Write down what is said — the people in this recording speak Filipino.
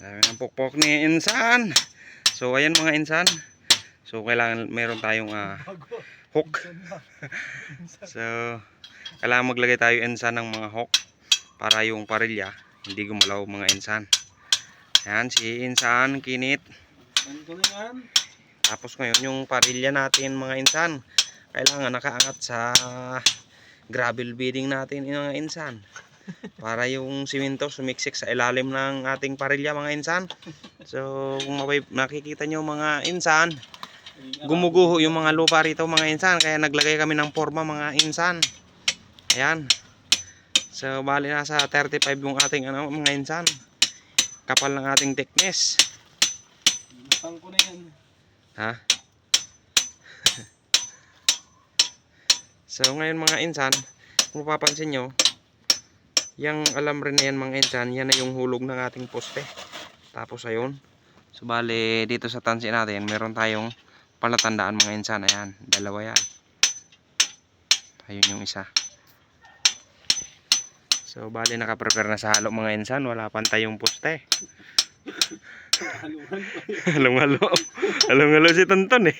Dami ng pokpok ni Insan. So, ayan mga Insan. So, kailangan meron tayong ah, hook. so, kailangan maglagay tayo Insan ng mga hook para yung parilya hindi gumalaw mga Insan. Ayan, si Insan, kinit. Tapos ngayon yung parilya natin mga Insan. Kailangan nakaangat sa gravel bedding natin mga Insan. Para yung simento sumiksik sa ilalim ng ating parilya mga Insan. So kung mabay, nakikita nyo mga Insan, gumuguho yung mga lupa rito mga Insan. Kaya naglagay kami ng forma mga Insan. Ayan. So bali nasa 35 yung ating ano, mga Insan. Kapal ng ating thickness. Binasang ko na yan. Ha? so ngayon mga insan, kung mapapansin nyo, yung alam rin na yan mga insan, yan na yung hulog ng ating poste. Tapos ayun, so bali dito sa tansi natin, meron tayong palatandaan mga insan. Ayan, dalawa yan. Ayun yung isa. So bali nakaprepare na sa halo mga insan, wala pantay yung poste. Halong-halo. Halong-halo si Tonton eh.